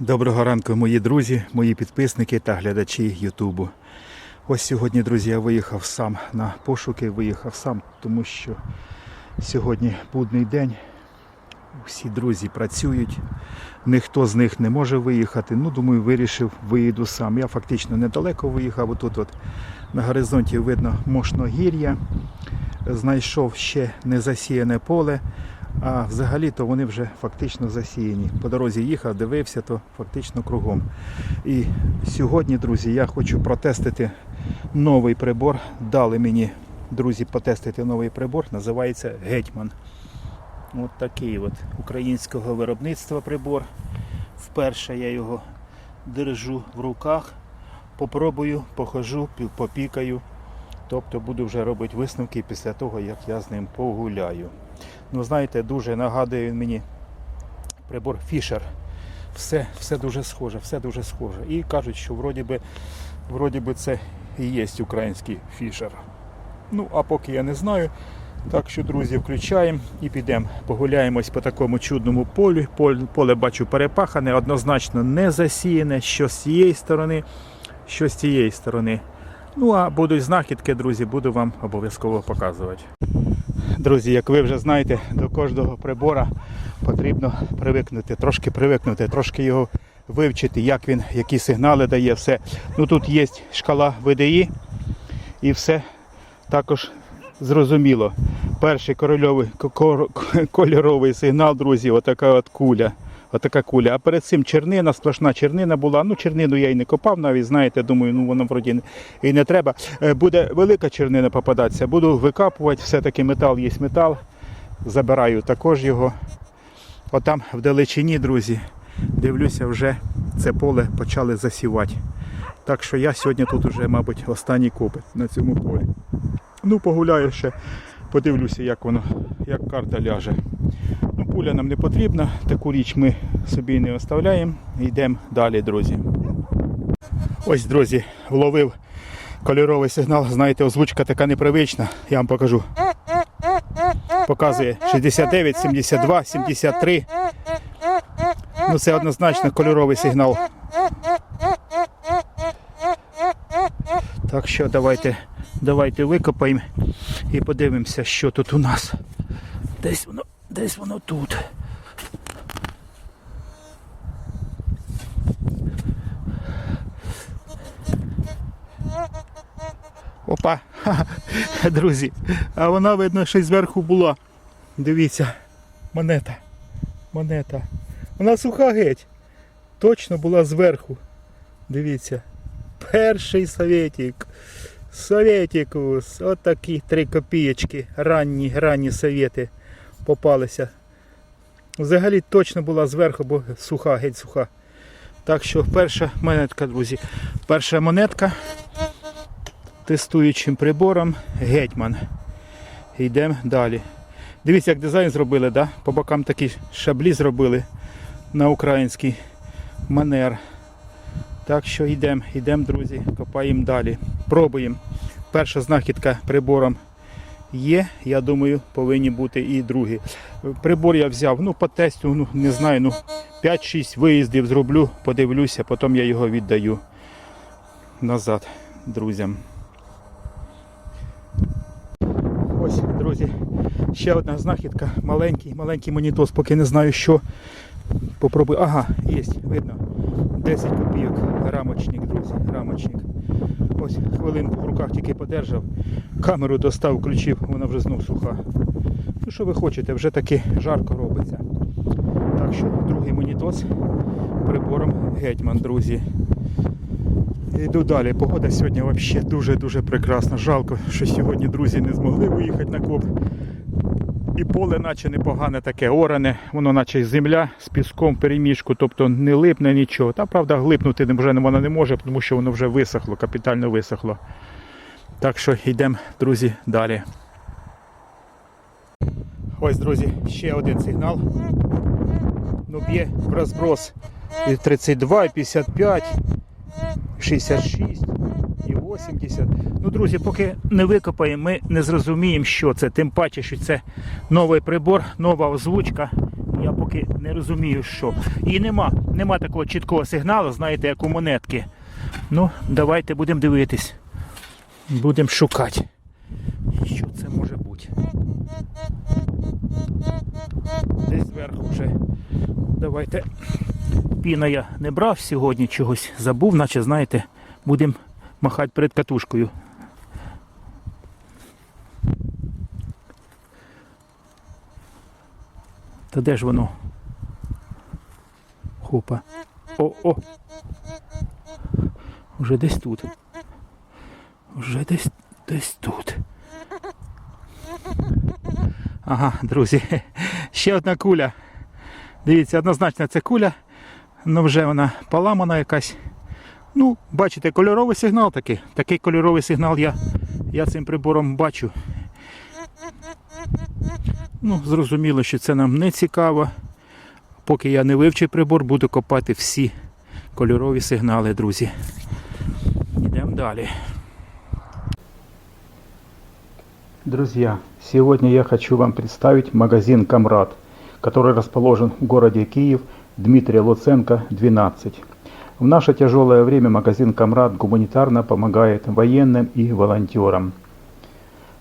Доброго ранку, мої друзі, мої підписники та глядачі Ютубу. Ось сьогодні, друзі, я виїхав сам на пошуки, виїхав сам, тому що сьогодні будний день. Всі друзі працюють, ніхто з них не може виїхати. Ну, думаю, вирішив, виїду сам. Я фактично недалеко виїхав. Отут от на горизонті видно мощногір'я. Знайшов ще незасіяне поле. А взагалі-то вони вже фактично засіяні. По дорозі їхав, дивився, то фактично кругом. І сьогодні, друзі, я хочу протестити новий прибор. Дали мені, друзі, потестити новий прибор, називається Гетьман. От такий от українського виробництва прибор. Вперше я його держу в руках, попробую, похожу, попікаю. Тобто буду вже робити висновки після того, як я з ним погуляю. Ну, знаєте, дуже нагадує він мені прибор Fisher. Все, все дуже схоже, все дуже схоже. І кажуть, що вроді би, вроді би це і є український Fisher. Ну, а поки я не знаю. Так що, друзі, включаємо і підемо. Погуляємось по такому чудному полю. Поле бачу перепахане, однозначно не засіяне, що з цієї сторони, що з цієї сторони. Ну а будуть знахідки, друзі, буду вам обов'язково показувати. Друзі, як ви вже знаєте, до кожного прибора потрібно привикнути, трошки привикнути, трошки його вивчити, як він, які сигнали дає, все. Ну тут є шкала ВДІ і все також зрозуміло. Перший корольовий, кор- кольоровий сигнал, друзі, отака от куля. Отака куля. А перед цим чернина, сплошна чернина була. Ну, чернину я і не копав навіть, знаєте, думаю, ну воно вроді і не треба. Е, Буде велика чернина попадатися, буду викапувати, все-таки метал є метал. Забираю також його. Отам в далечині, друзі, дивлюся, вже це поле почали засівати. Так що я сьогодні тут вже, мабуть, останній копи на цьому полі. Ну, погуляю ще, подивлюся, як воно, як карта ляже. Пуля нам не потрібна, таку річ ми собі не оставляємо. Йдемо далі, друзі. Ось, друзі, вловив кольоровий сигнал. Знаєте, озвучка така непривична. Я вам покажу. Показує 69, 72, 73. Ну, це однозначно кольоровий сигнал. Так що давайте, давайте викопаємо і подивимося, що тут у нас. Десь воно, десь воно тут. Опа, друзі, а вона видно, що зверху була. Дивіться, монета. Монета. Вона суха геть. Точно була зверху. Дивіться. Перший совєтик. Совєтікус. От такі три копієчки. Ранні, ранні совєти попалися. Взагалі точно була зверху, бо суха, геть суха. Так що перша монетка, друзі. Перша монетка тестуючим прибором Гетьман. Йдемо далі. Дивіться, як дизайн зробили, да? по бокам такі шаблі зробили на український манер. Так що йдемо, йдемо, друзі, копаємо далі. Пробуємо. Перша знахідка прибором є. Я думаю, повинні бути і другі. Прибор я взяв, ну, по тесту, ну, не знаю, ну, 5-6 виїздів зроблю, подивлюся, потім я його віддаю назад друзям. Ось, друзі, ще одна знахідка. Маленький, маленький монітос, поки не знаю що. Попробую. Ага, є, видно. 10 копійок. Рамочник, друзі, рамочник. Ось хвилинку в руках тільки подержав. Камеру достав, включив, вона вже знов суха. Ну що ви хочете, вже таки жарко робиться. Так що другий монітос прибором Гетьман, друзі. Йду далі. Погода сьогодні взагалі дуже-дуже прекрасна. Жалко, що сьогодні друзі не змогли виїхати на коп. І поле наче непогане таке оране, воно наче земля з піском в переміжку, тобто не липне нічого. Та правда глипнути вже воно не може, тому що воно вже висохло, капітально висохло. Так що йдемо, друзі, далі. Ось, друзі, ще один сигнал. Ну, б'є в розброс і 32, і 55, 66 і 80. Ну, друзі, поки не викопаємо, ми не зрозуміємо, що це. Тим паче, що це новий прибор, нова озвучка. Я поки не розумію, що. І нема, нема такого чіткого сигналу, знаєте, як у монетки. Ну, давайте будемо дивитись. Будемо шукати. Що це може бути? Десь зверху вже. Давайте. Піна я не брав сьогодні, чогось забув, наче, знаєте, будемо махати перед катушкою. Та де ж воно? Хопа. О, о. Уже десь тут. Вже десь десь тут. Ага, друзі. Ще одна куля. Дивіться, однозначно це куля. Ну вже вона поламана якась. Ну, бачите, кольоровий сигнал такий. Такий кольоровий сигнал я, я цим прибором бачу. Ну, зрозуміло, що це нам не цікаво. Поки я не вивчив прибор, буду копати всі кольорові сигнали, друзі. Йдемо далі. Друзья, сегодня я хочу вам представить магазин «Камрад», который расположен в городе Киев, Дмитрия Луценко, 12. В наше тяжелое время магазин «Камрад» гуманитарно помогает военным и волонтерам.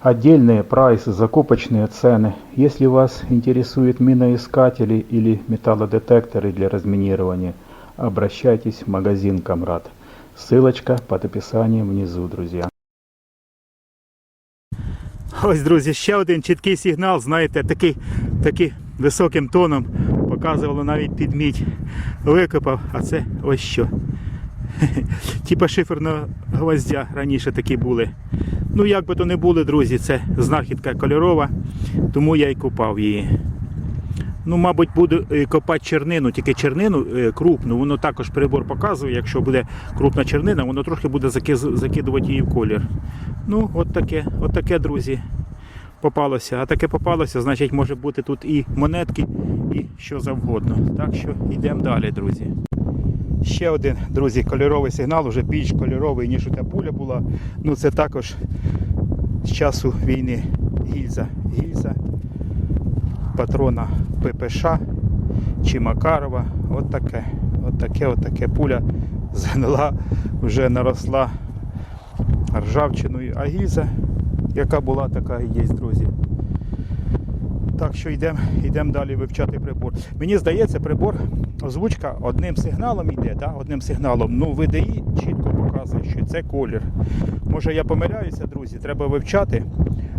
Отдельные прайсы, закупочные цены. Если вас интересуют миноискатели или металлодетекторы для разминирования, обращайтесь в магазин «Камрад». Ссылочка под описанием внизу, друзья. Ось, друзі, ще один чіткий сигнал, знаєте, такий, такий високим тоном Показувало навіть під мідь. Викопав, а це ось що. Типа шиферного гвоздя раніше такі були. Ну, як би то не були, друзі, це знахідка кольорова, тому я й купав її. Ну, мабуть, буду е, копати чернину, тільки чернину е, крупну, воно також прибор показує, якщо буде крупна чернина, воно трохи буде закидувати її в колір. Ну, от таке, от таке, друзі, попалося. А таке попалося, значить, може бути тут і монетки, і що завгодно. Так що йдемо далі, друзі. Ще один, друзі, кольоровий сигнал, вже більш кольоровий, ніж та пуля була. Ну, це також з часу війни гільза. Гільза патрона ППШ чи Макарова. От таке, от таке, от таке пуля згнила, вже наросла ржавчиною, а гільза, яка була, така і є, друзі. Так що йдемо йдем далі вивчати прибор. Мені здається, прибор, озвучка одним сигналом йде, да? одним сигналом. Ну, VDI чітко показує, що це колір. Може я помиляюся, друзі, треба вивчати.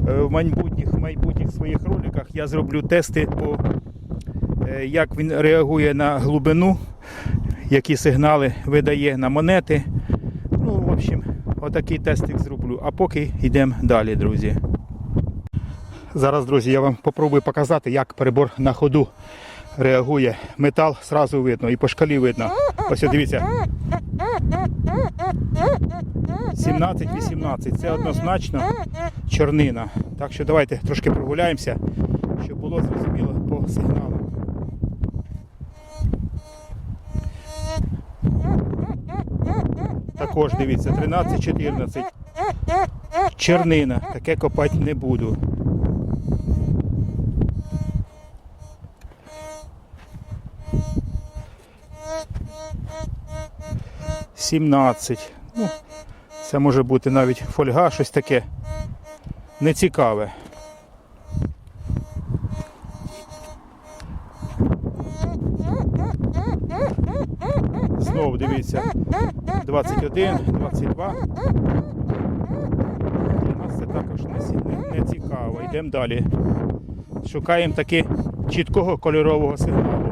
Е, В майбутніх, в майбутніх своїх роликах я зроблю тести по е, як він реагує на глибину, які сигнали видає на монети. Ну, в общем, отакий тестик зроблю. А поки йдемо далі, друзі. Зараз, друзі, я вам попробую показати, як перебор на ходу реагує. Метал зразу видно і по шкалі видно. Ось дивіться. 17-18. Це однозначно чорнина. Так що давайте трошки прогуляємося, щоб було зрозуміло по сигналу. Також дивіться, 13-14. Чернина. Таке копати не буду. Сімнадцять. Ну, це може бути навіть фольга, щось таке нецікаве. Знову дивіться. 21, 22. Для нас це також не цікаво. Йдемо далі. Шукаємо таки чіткого кольорового сигналу.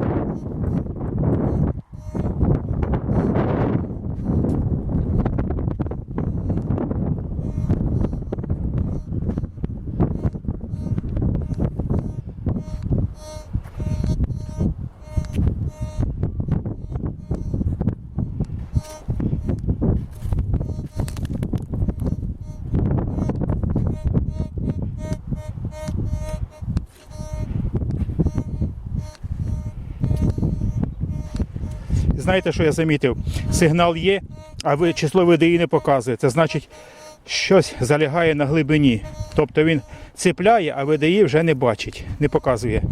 Знаєте, що я замітив? Сигнал є, а ви число VDI не показує. Це значить, щось залягає на глибині. Тобто він цепляє, а VDI вже не бачить, не показує.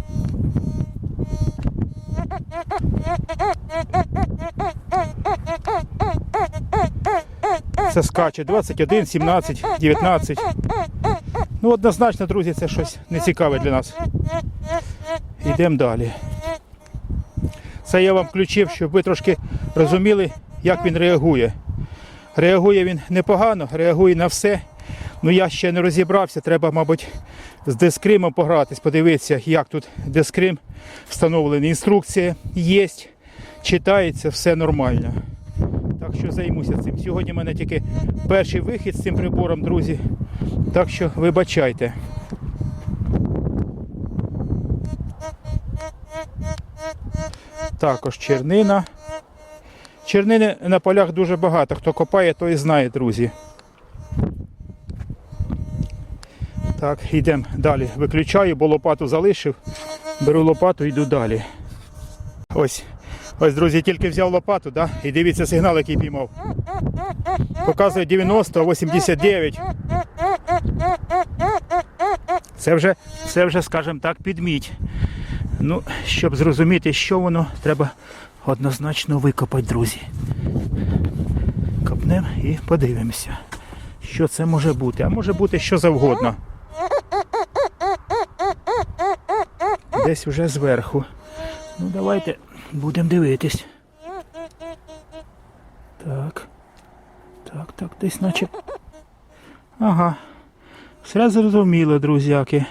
Це скаче 21, 17, 19. Ну, однозначно, друзі, це щось нецікаве для нас. Йдемо далі. Це я вам включив, щоб ви трошки розуміли, як він реагує. Реагує він непогано, реагує на все. Ну я ще не розібрався, треба, мабуть, з дискримом погратись, подивитися, як тут дискрим встановлений. Інструкція є, читається, все нормально. Так що займуся цим. Сьогодні в мене тільки перший вихід з цим прибором, друзі. Так що вибачайте. Також чернина. Чернини на полях дуже багато. Хто копає, той знає, друзі. Так, йдемо далі. Виключаю, бо лопату залишив. Беру лопату, йду далі. Ось, ось, друзі, тільки взяв лопату, да? і дивіться сигнал, який піймав. Показує 90, 89. Це вже, це вже, скажімо так, підміть. Ну, щоб зрозуміти, що воно, треба однозначно викопати, друзі. Копнемо і подивимося, що це може бути. А може бути що завгодно. Десь вже зверху. Ну, давайте будемо дивитись. Так. Так, так, десь наче. Ага. Все зрозуміло, друзяки.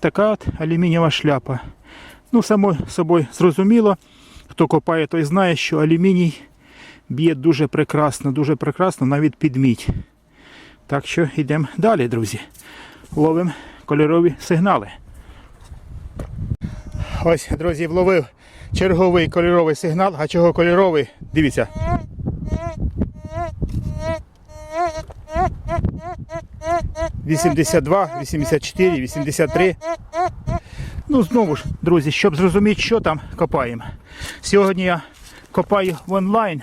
Така от алюмінієва шляпа. Ну, само собою зрозуміло. Хто копає, той знає, що алюміній б'є дуже прекрасно, дуже прекрасно, навіть під мідь. Так що йдемо далі, друзі. Ловимо кольорові сигнали. Ось, друзі, вловив черговий кольоровий сигнал. А чого кольоровий? Дивіться. 82, 84, 83. Ну, знову ж, друзі, щоб зрозуміти, що там копаємо. Сьогодні я копаю в онлайн,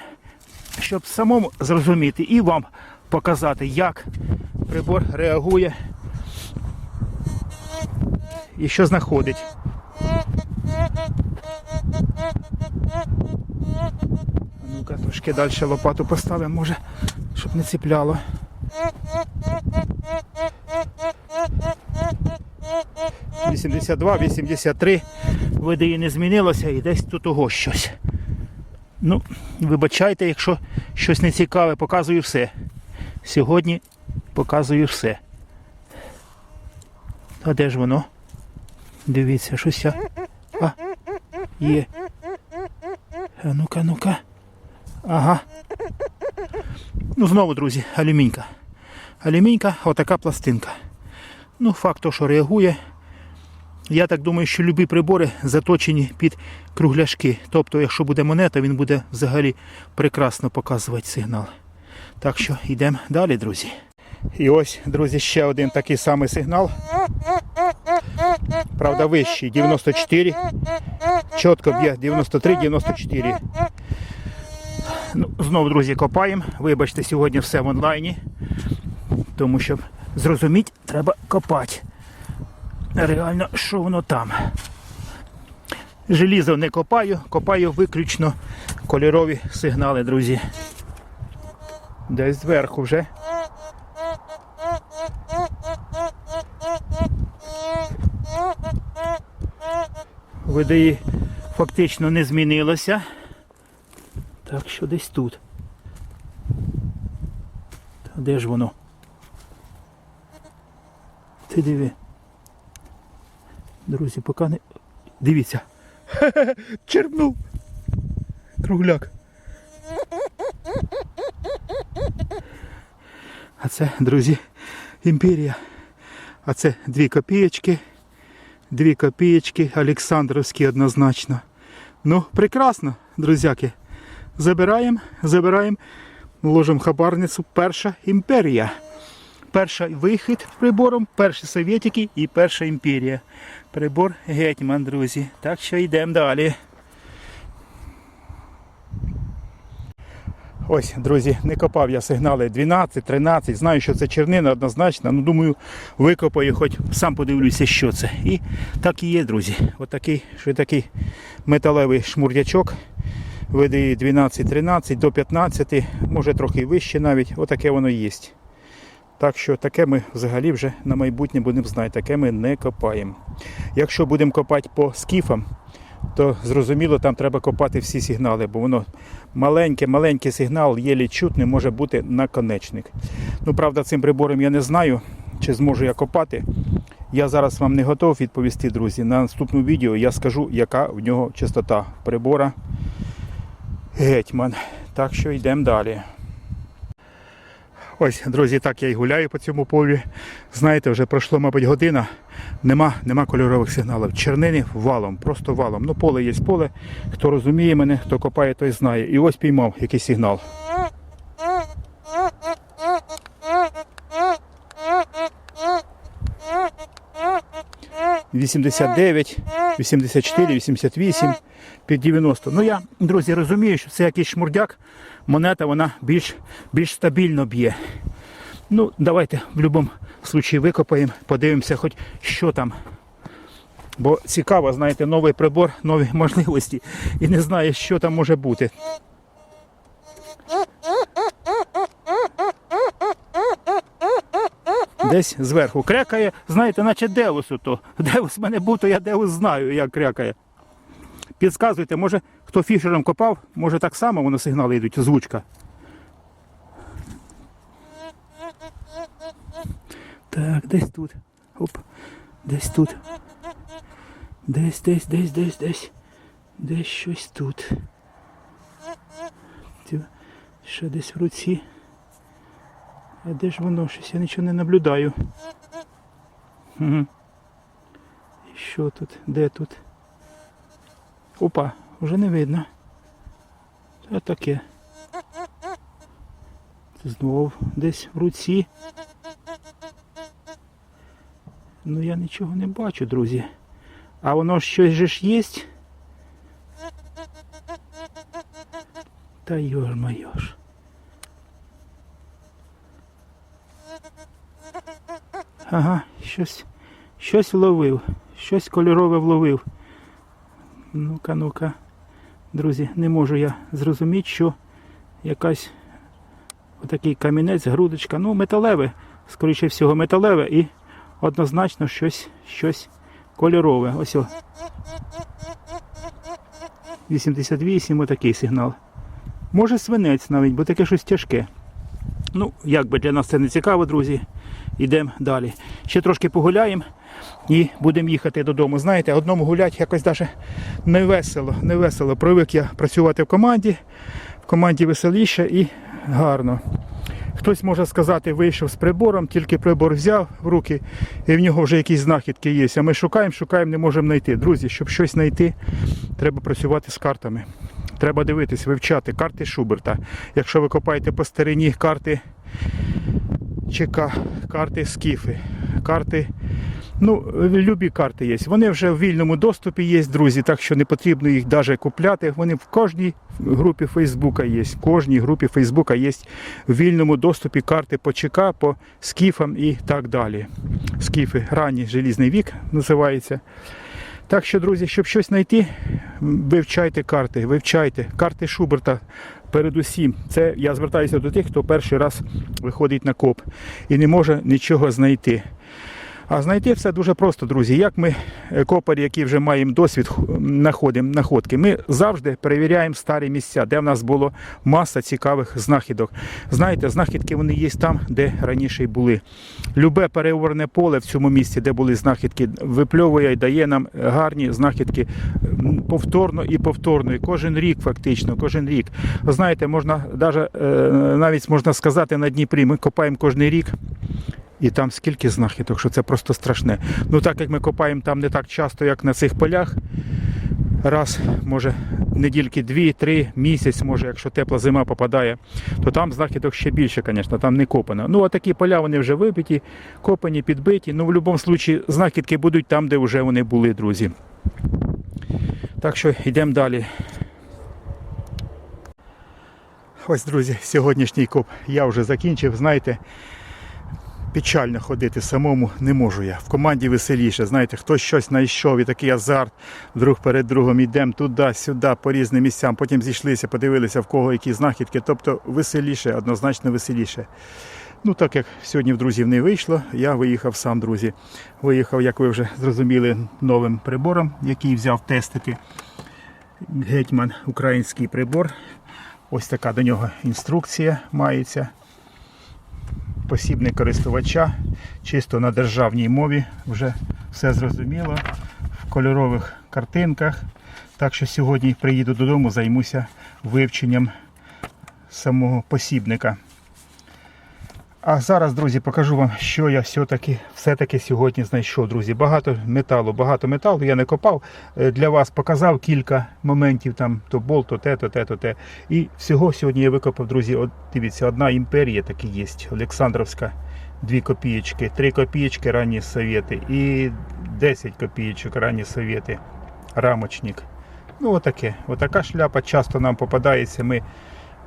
щоб самому зрозуміти і вам показати, як прибор реагує і що знаходить. Ну-ка, трошки далі лопату поставимо, може, щоб не ціпляло. 82, 83. Види і не змінилося і десь тут того щось. Ну, вибачайте, якщо щось нецікаве, показую все. Сьогодні показую все. А де ж воно? Дивіться, щось я. А, є. А ну-ка, ну-ка. Ага. Ну, знову, друзі, алюмінька. Алюмінька, отака пластинка. Ну, факт то, що реагує. Я так думаю, що любі прибори заточені під кругляшки. Тобто, якщо буде монета, він буде взагалі прекрасно показувати сигнал. Так що йдемо далі, друзі. І ось, друзі, ще один такий самий сигнал. Правда, вищий 94. Чітко б'є 93-94. Ну, знову, друзі, копаємо. Вибачте, сьогодні все в онлайні. Тому що зрозуміти, треба копати. Реально, що воно там. Желізо не копаю, копаю виключно кольорові сигнали, друзі. Десь зверху вже. ВДІ фактично не змінилося. Так що десь тут. Та де ж воно? Ти диви. Друзі, поки не. Дивіться. Черпнув. Кругляк. А це, друзі, імперія. А це дві копієчки. Дві копієчки, Олександровські однозначно. Ну, прекрасно, друзяки. Забираємо, забираємо, ложимо хабарницю. Перша імперія. Перший вихід прибором, перші совєтики і перша імперія. Прибор гетьман, друзі. Так що йдемо далі. Ось, друзі, не копав я сигнали 12, 13. Знаю, що це чернина однозначно. Ну, думаю, викопаю, хоч сам подивлюся, що це. І так і є, друзі. Отакий, що такий металевий шмурдячок. Видає 12-13 до 15, може трохи вище навіть. Отаке воно є. Так що таке ми взагалі вже на майбутнє будемо знати, таке ми не копаємо. Якщо будемо копати по скіфам, то зрозуміло, там треба копати всі сигнали, бо воно маленький, маленький сигнал, єлі чутний, може бути наконечник. Ну, правда, цим прибором я не знаю, чи зможу я копати. Я зараз вам не готов відповісти, друзі. На наступному відео я скажу, яка в нього частота прибора гетьман. Так що йдемо далі. Ось, друзі, так я і гуляю по цьому полі. Знаєте, вже пройшло, мабуть, година. Нема, нема кольорових сигналів. Чернини валом, просто валом. Ну, поле є поле. Хто розуміє мене, хто копає, той знає. І ось піймав якийсь сигнал. Вісімдесят дев'ять, вісімдесят чотири, вісімдесят вісім, під 90. Ну я, друзі, розумію, що це якийсь шмурдяк. Монета вона більш, більш стабільно б'є. Ну, давайте в будь-якому випадку викопаємо, подивимося, хоч що там. Бо цікаво, знаєте, новий прибор, нові можливості. І не знаю, що там може бути. Десь зверху крякає, знаєте, наче Деус ото. Деус в мене був, то я Деус знаю, як крякає. Підказуйте, може хто фішером копав, може так само воно сигнали йдуть, звучка. Так, десь тут. Оп. Десь тут. Десь, десь, десь, десь, десь. Десь щось тут. Що десь в руці. А де ж воно? Щось я нічого не наблюдаю. Угу. Що тут? Де тут? Опа, вже не видно. Та таке. Це знову десь в руці. Ну я нічого не бачу, друзі. А воно щось же ж є. Та йож майож. Ага, щось, щось вловив, щось кольорове вловив. Ну-ка, ну-ка. Друзі, не можу я зрозуміти, що якась отакий камінець, грудочка, ну, металеве, скоріше всього, металеве і однозначно щось, щось кольорове. Ось о. 88, отакий сигнал. Може свинець навіть, бо таке щось тяжке. Ну, як би для нас це не цікаво, друзі. Йдемо далі. Ще трошки погуляємо і будемо їхати додому. Знаєте, одному гуляти якось навіть не весело, не весело. Привик я працювати в команді. В команді веселіше і гарно. Хтось може сказати, вийшов з прибором, тільки прибор взяв в руки, і в нього вже якісь знахідки є. А ми шукаємо, шукаємо, не можемо знайти. Друзі, щоб щось знайти, треба працювати з картами. Треба дивитись, вивчати карти Шуберта. Якщо ви копаєте по старині карти ЧК, карти Скіфи, карти. Ну, любі карти є. Вони вже в вільному доступі є, друзі, так що не потрібно їх навіть купляти. Вони в кожній групі Фейсбука є. В кожній групі Фейсбука є в вільному доступі карти по ЧК, по скіфам і так далі. Скіфи, ранній желізний вік називається. Так що, друзі, щоб щось знайти, вивчайте карти, вивчайте. Карти Шуберта передусім. Це я звертаюся до тих, хто перший раз виходить на коп і не може нічого знайти. А знайти все дуже просто, друзі. Як ми, е, копарі, які вже маємо досвід, знаходимо находки, ми завжди перевіряємо старі місця, де в нас було маса цікавих знахідок. Знаєте, знахідки вони є там, де раніше й були. Любе переорне поле в цьому місці, де були знахідки, випльовує і дає нам гарні знахідки повторно і повторно. І кожен рік, фактично, кожен рік. Знаєте, можна е, навіть можна сказати на Дніпрі, ми копаємо кожен рік. І там скільки знахідок, що це просто страшне. Ну так як ми копаємо там не так часто, як на цих полях. Раз, може, недільки дві-три, місяць, може, якщо тепла зима попадає, то там знахідок ще більше, звісно, там не копано. Ну, а такі поля вони вже вибиті, копані, підбиті. Ну, в будь-якому випадку знахідки будуть там, де вже вони були, друзі. Так що йдемо далі. ось, друзі, сьогоднішній коп я вже закінчив. Знаєте, печально ходити самому не можу я. В команді веселіше. Знаєте, хтось щось знайшов і такий азарт. Друг перед другом йдемо туди, сюди, по різним місцям. Потім зійшлися, подивилися, в кого які знахідки. Тобто веселіше, однозначно веселіше. Ну, так як сьогодні в друзів не вийшло, я виїхав сам, друзі. Виїхав, як ви вже зрозуміли, новим прибором, який взяв тестити. Гетьман український прибор. Ось така до нього інструкція мається. Посібник користувача, чисто на державній мові, вже все зрозуміло, в кольорових картинках. Так що сьогодні приїду додому, займуся вивченням самого посібника. А зараз, друзі, покажу вам, що я все-таки все-таки сьогодні знайшов, друзі. Багато металу, багато металу я не копав. Е, Для вас показав кілька моментів, там то болт, то те, то те, то те. І всього сьогодні я викопав, друзі. От дивіться, одна імперія таки є, Олександровська, дві копієчки, три копієчки ранні совєти і 10 копієчок ранні совєти. Рамочник. Ну, отаке. Отака шляпа часто нам попадається. Ми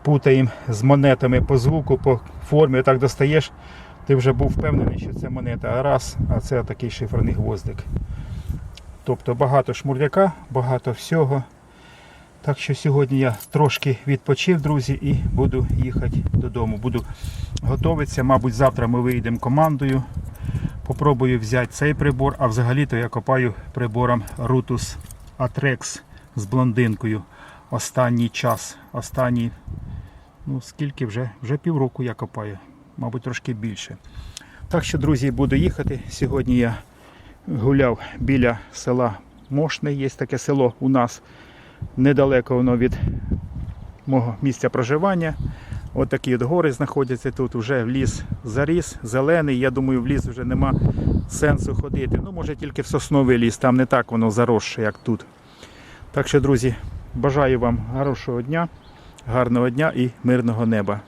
путаємо з монетами по звуку, по формі. Отак достаєш, ти вже був впевнений, що це монета, а раз, а це такий шиферний гвоздик. Тобто багато шмурляка, багато всього. Так що сьогодні я трошки відпочив, друзі, і буду їхати додому. Буду готуватися. Мабуть, завтра ми вийдемо командою. Попробую взяти цей прибор, а взагалі-то я копаю прибором Rutus Atrex з блондинкою. Останній час, останній Ну, скільки вже? Вже півроку я копаю, мабуть, трошки більше. Так що, друзі, буду їхати. Сьогодні я гуляв біля села Мошне. Є таке село у нас недалеко воно від мого місця проживання. От такі от гори знаходяться тут. Вже в ліс заріс, зелений. Я думаю, в ліс вже нема сенсу ходити. Ну, може тільки в сосновий ліс, там не так воно заросше, як тут. Так що, друзі, бажаю вам хорошого дня гарного дня і мирного неба.